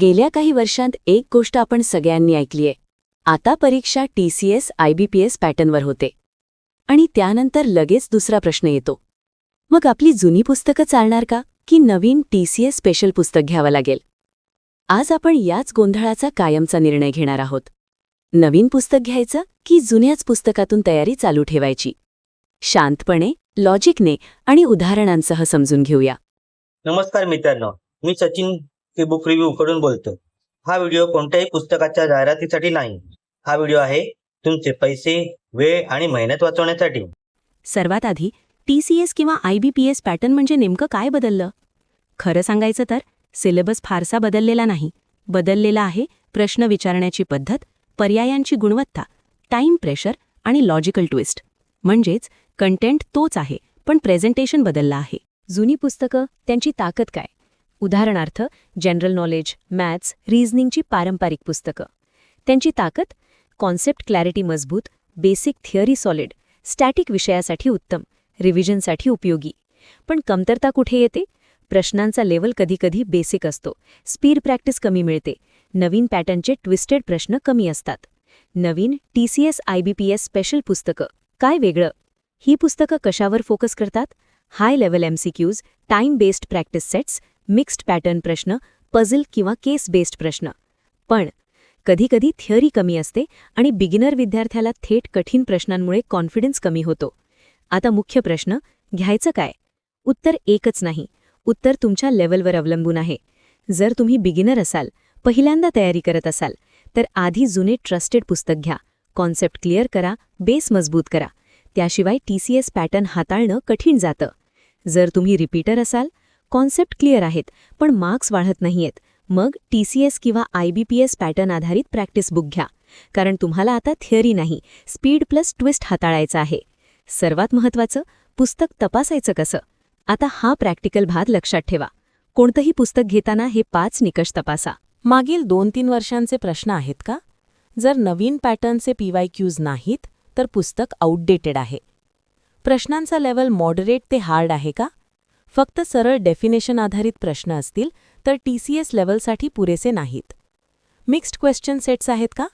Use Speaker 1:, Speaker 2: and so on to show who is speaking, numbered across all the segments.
Speaker 1: गेल्या काही वर्षांत एक गोष्ट आपण सगळ्यांनी ऐकलीये आता परीक्षा टीसीएस आयबीपीएस पॅटर्नवर होते. आणि त्यानंतर लगेच दुसरा प्रश्न येतो. मग आपली जुनी पुस्तकं चालणार का? की नवीन टीसीएस स्पेशल पुस्तक घ्यावं लागेल? आज आपण याच गोंधळाचा कायमचा निर्णय घेणार आहोत. नवीन पुस्तक घ्यायचं की जुन्याच पुस्तकातून तयारी चालू ठेवायची? शांतपणे लॉजिकने आणि उदाहरणांसह समजून घेऊया.
Speaker 2: नमस्कार मित्रांनो मी सचिन के बुक रिव्ह्यू कडून बोलतो. हा व्हिडिओ कोणत्याही पुस्तकाच्या जाहिरातीसाठी नाही. हा व्हिडिओ आहे तुमचे पैसे वेळ आणि मेहनत वाचवण्यासाठी.
Speaker 3: सर्वात आधी टीसीएस किंवा आयबीपीएस पॅटर्न म्हणजे नेमकं काय बदललं? खरं सांगायचं तर सिलेबस फारसा बदललेला नाही. बदललेला आहे प्रश्न विचारण्याची पद्धत पर्यायांची गुणवत्ता टाईम प्रेशर आणि लॉजिकल ट्विस्ट म्हणजेच कंटेंट तोच आहे पण प्रेझेंटेशन बदललं आहे. जुनी पुस्तकं त्यांची ताकद काय? उदाहरणार्थ जनरल नॉलेज मॅथ्स रिझनिंगची पारंपरिक पुस्तकं. त्यांची ताकद कॉन्सेप्ट क्लॅरिटी मजबूत बेसिक थिअरी सॉलिड स्टॅटिक विषयासाठी उत्तम रिव्हिजनसाठी उपयोगी. पण कमतरता कुठे येते? प्रश्नांचा लेवल कधीकधी बेसिक असतो. स्पीड प्रॅक्टिस कमी मिळते. नवीन पॅटर्नचे ट्विस्टेड प्रश्न कमी असतात. नवीन टीसीएस आयबीपीएस स्पेशल पुस्तकं. काय वेगळं? ही पुस्तकं कशावर फोकस करतात? High level MCQs time based practice sets mixed pattern प्रश्न पझल किंवा केस बेस्ड प्रश्न. पण कधीकधी थिअरी कमी असते आणि बिगिनर विद्यार्थ्याला थेट कठीण प्रश्नांमुळे कॉन्फिडन्स कमी होतो. आता मुख्य प्रश्न घ्यायचं काय? उत्तर एकच नाही. उत्तर तुमच्या लेवलवर अवलंबून आहे. जर तुम्ही बिगिनर असाल पहिल्यांदा तयारी करत असाल तर आधी जुने ट्रस्टेड पुस्तक घ्या. कॉन्सेप्ट क्लिअर करा बेस मजबूत करा. त्याशिवाय टीसीएस पॅटर्न हाताळणं कठीण जातं. जर तुम्ही रिपीटर असाल कॉन्सेप्ट क्लिअर आहेत पण मार्क्स वाढत नाहीयेत. मग टीसीएस किंवा आयबीपीएस पॅटर्न आधारित प्रॅक्टिस बुक घ्या. कारण तुम्हाला आता थिअरी नाही स्पीड प्लस ट्विस्ट हाताळायचा आहे. सर्वात महत्त्वाचं पुस्तक तपासायचं कसं? आता हा प्रॅक्टिकल भाग लक्षात ठेवा. कोणतंही पुस्तक घेताना हे पाच निकष तपासा.
Speaker 4: मागील दोन तीन वर्षांचे प्रश्न आहेत का? जर नवीन पॅटर्नचे पीवाय क्यूज नाहीत तर पुस्तक आउटडेटेड आहे. प्रश्नांचा लेवल मॉडरेट ते हार्ड आहे का? फक्त सरळ डेफिनेशन आधारित प्रश्न असतील तर टी सी एस लेवलसाठी पुरेसे नाहीत. मिक्स्ड क्वेश्चन सेट्स आहेत का?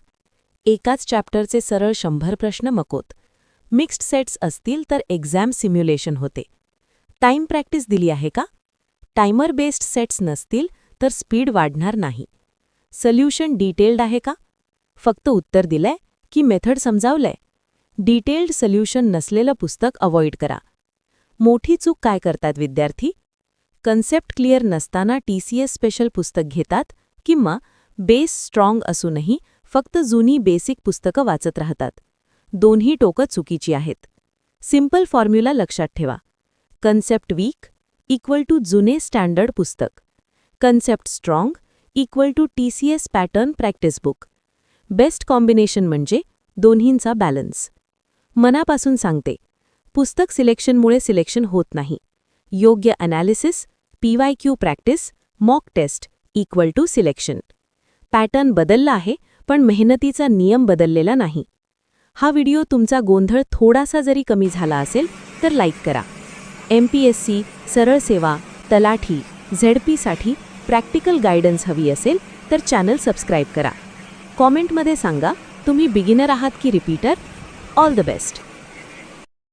Speaker 4: एकाच चॅप्टरचे सरळ शंभर प्रश्न मकोत. मिक्स्ड सेट्स असतील तर एक्झाम सिम्युलेशन होते. टाईम प्रॅक्टिस दिली आहे का? टायमर बेस्ड सेट्स नसतील तर स्पीड वाढणार नाही. सल्युशन डिटेल्ड आहे का? फक्त उत्तर दिलंय की मेथड समजावलंय. डिटेल्ड सल्युशन नसलेलं पुस्तक अवॉइड करा. मोठी चूक काय करतात विद्यार्थी? कन्सेप्ट क्लिअर नसताना टीसीएस स्पेशल पुस्तक घेतात किंवा बेस स्ट्रॉंग असूनही फक्त जुनी बेसिक पुस्तकं वाचत राहतात. दोन्ही टोकं चुकीची आहेत. सिंपल फॉर्म्युला लक्षात ठेवा. कन्सेप्ट वीक इक्वल टू जुने स्टँडर्ड पुस्तक. Concept strong equal to TCS pattern practice book. Best combination म्हणजे दोन्हींचा बॅलन्स. मनापासून सांगते पुस्तक सिलेक्शनमुळे सिलेक्शन होत नाही. योग्य analysis PY Q practice mock test equal to selection pattern बदलला आहे पण मेहनतीचा नियम बदललेला नाही. हा व्हिडिओ तुमचा गोंधळ थोडासा जरी कमी झाला असेल तर लाईक करा. एम पी एस सी सरळ सेवा तलाठी झेडपीसाठी प्रॅक्टिकल गायडन्स हवी असेल तर चॅनल सबस्क्राईब करा. कॉमेंटमध्ये सांगा तुम्ही बिगिनर आहात की रिपीटर ऑल द बेस्ट